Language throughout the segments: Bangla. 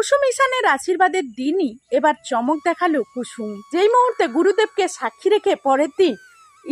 কুসুম ঈশানের আশীর্বাদের দিনই এবার চমক দেখাল কুসুম। যেই মুহূর্তে গুরুদেবকে সাক্ষী রেখে পরের দিন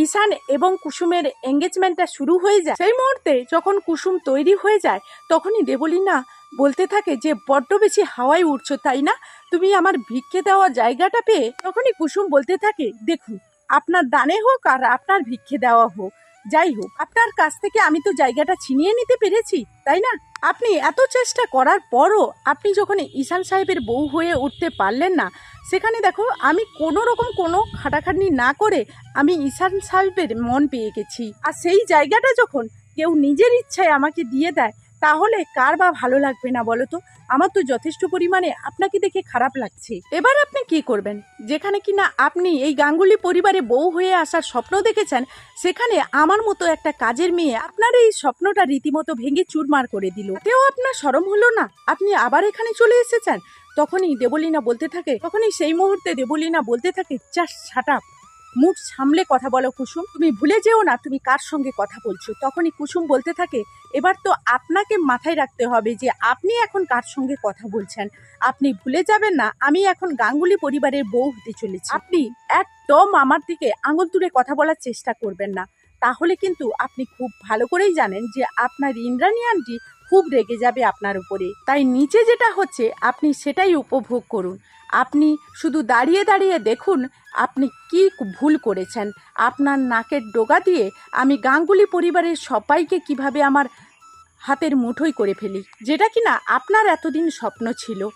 ঈশান এবং কুসুমের এঙ্গেজমেন্টটা শুরু হয়ে যায়, সেই মুহূর্তে যখন কুসুম তৈরি হয়ে যায়, তখনই দেবলীনা বলতে থাকে যে, বড্ড বেশি হাওয়ায় উঠছো তাই না? তুমি আমার ভিক্ষে দেওয়া জায়গাটা পেয়ে? তখনই কুসুম বলতে থাকে, দেখুন, আপনার দানে হোক আর আপনার ভিক্ষে দেওয়া হোক যাই হোক, আপনার কাছ থেকে আমি তো জায়গাটা ছিনিয়ে নিতে পেরেছি, তাই না? আপনি এত চেষ্টা করার পরও আপনি যখন ঈশান সাহেবের বউ হয়ে উঠতে পারলেন না, সেখানে দেখো আমি কোনো রকম কোনো খাটাখাটনি না করে আমি ঈশান সাহেবের মন পেয়ে গেছি। আর সেই জায়গাটা যখন কেউ নিজের ইচ্ছায় আমাকে দিয়ে দেয় তাহলে কার বা ভালো লাগবে না বলো তো? আমার তো যথেষ্ট পরিমাণে আপনাকে দেখে খারাপ লাগছে। এবার আপনি কি করবেন? যেখানে কিনা আপনি এই গাঙ্গুলি পরিবারে বউ হয়ে আসার স্বপ্ন দেখেছেন, সেখানে আমার মতো একটা কাজের মেয়ে আপনার এই স্বপ্নটা রীতিমতো ভেঙে চুরমার করে দিল। তেও আপনার সরম হলো না? আপনি আবার এখানে চলে এসেছেন? তখনই দেবলীনা বলতে থাকে, তখনই সেই মুহূর্তে দেবলীনা বলতে থাকে, চাস ছাটাপ মুখ সামলে কথা বলো কুসুম। তুমি ভুলে যেও না তুমি কার সঙ্গে কথা বলছো। তখনই কুসুম বলতে থাকে, এবার তো আপনাকে মাথায় রাখতে হবে যে আপনি এখন কার সঙ্গে কথা বলছেন। আপনি ভুলে যাবেন না, আমি এখন গাঙ্গুলি পরিবারের বউ হতে চলেছি। আপনি একদম আমার দিকে আঙুল তুলে কথা বলার চেষ্টা করবেন না। তাহলে কিন্তু আপনি খুব ভালো করেই জানেন যে আপনার ইন্দ্রাণী আন্টি খুব রেগে যাবে আপনার উপরে। তাই নিচে যেটা হচ্ছে, আপনি সেটাই উপভোগ করুন। আপনি শুধু দাঁড়িয়ে দাঁড়িয়ে দেখুন, আপনি কি ভুল করেছেন। আপনার নাকের ডোগা দিয়ে আমি গাঙ্গুলি পরিবারের সবাইকে কীভাবে আমার হাতের মুঠোই করে ফেলি। যেটা কিনা আপনার এতদিন স্বপ্ন ছিল।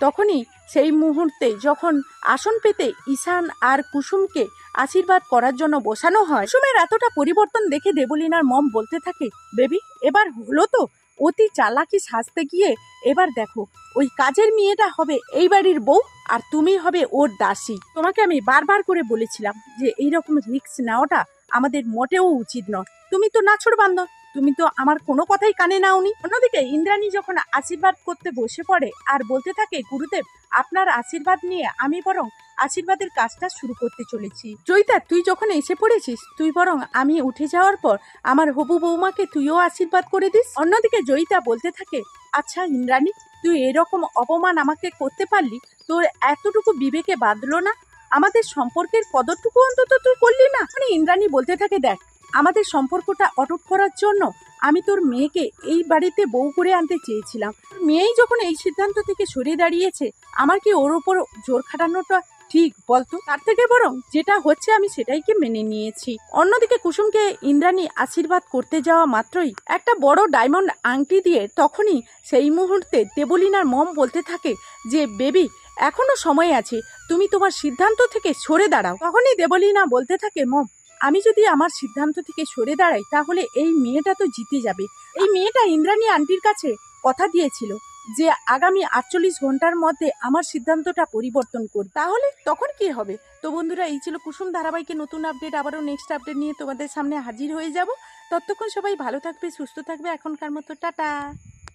তখনই সেই মুহূর্তে যখন আসন পেতে ঈশান আর কুসুমকে আশীর্বাদ করার জন্য বসানো হয়, কুসুমের এতটা পরিবর্তন দেখে দেবলীনার মম বলতে থাকে, বেবি, এবার হলো তো। অতি চালাকি সাজতে গিয়ে এবার দেখো, ওই কাজের মেয়েটা হবে এই বাড়ির বউ আর তুমি হবে ওর দাসী। তোমাকে আমি বারবার করে বলেছিলাম যে, এইরকম রিক্স নেওয়াটা আমাদের মোটেও উচিত নয়। তুমি তো নাছড় বান্ধব তুমি তো আমার কোনো কথাই কানে নাওনি। অন্যদিকে ইন্দ্রাণী যখন আশীর্বাদ করতে বসে পড়ে আর বলতে থাকে, গুরুদেব, আপনার আশীর্বাদ নিয়ে আমি বরং আশীর্বাদের কাজটা শুরু করতে চলেছি। জয়িতা, তুই যখন এসে পড়েছিস, তুই বরং আমি উঠে যাওয়ার পর আমার হবু বৌমাকে তুইও আশীর্বাদ করে দিস। অন্যদিকে জয়িতা বলতে থাকে আচ্ছা ইন্দ্রাণী, তুই এরকম অপমান আমাকে করতে পারলি? তোর এতটুকু বিবেকে বাঁধলো না? আমাদের সম্পর্কের কদরটুকু অন্তত তুই করলি না? মানে ইন্দ্রাণী বলতে থাকে, দেখ আমাদের সম্পর্কটা অটুট করার জন্য আমি তোর মেয়েকে এই বাড়িতে বউ করে আনতে চেয়েছিলাম। মেয়েই যখন এই সিদ্ধান্ত থেকে সরে দাঁড়িয়েছে, আমার কি ওর ওপর জোর খাটানোটা ঠিক বলতো? তার থেকে বরং যেটা হচ্ছে আমি সেটাইকে মেনে নিয়েছি। অন্যদিকে কুসুমকে ইন্দ্রাণী আশীর্বাদ করতে যাওয়া মাত্রই একটা বড় ডায়মন্ড আংটি দিয়ে তখনই সেই মুহূর্তে দেবলিনার মম বলতে থাকে যে, বেবি, এখনও সময় আছে। তুমি তোমার সিদ্ধান্ত থেকে সরে দাঁড়াও। তখনই দেবলীনা বলতে থাকে, মম আমি যদি আমার সিদ্ধান্ত থেকে সরে দাঁড়াই, তাহলে এই মেয়েটা তো জিতে যাবে। এই মেয়েটা ইন্দ্রাণী আন্টির কাছে কথা দিয়েছিল যে, আগামী আটচল্লিশ ঘণ্টার মধ্যে আমার সিদ্ধান্তটা পরিবর্তন করবে। তাহলে তখন কি হবে? তো বন্ধুরা, এই ছিল কুসুম ধারাবাহিকের নতুন আপডেট। আবারও নেক্সট আপডেট নিয়ে তোমাদের সামনে হাজির হয়ে যাব। ততক্ষণ সবাই ভালো থাকবে, সুস্থ থাকবে। এখনকার মতো, টাটা।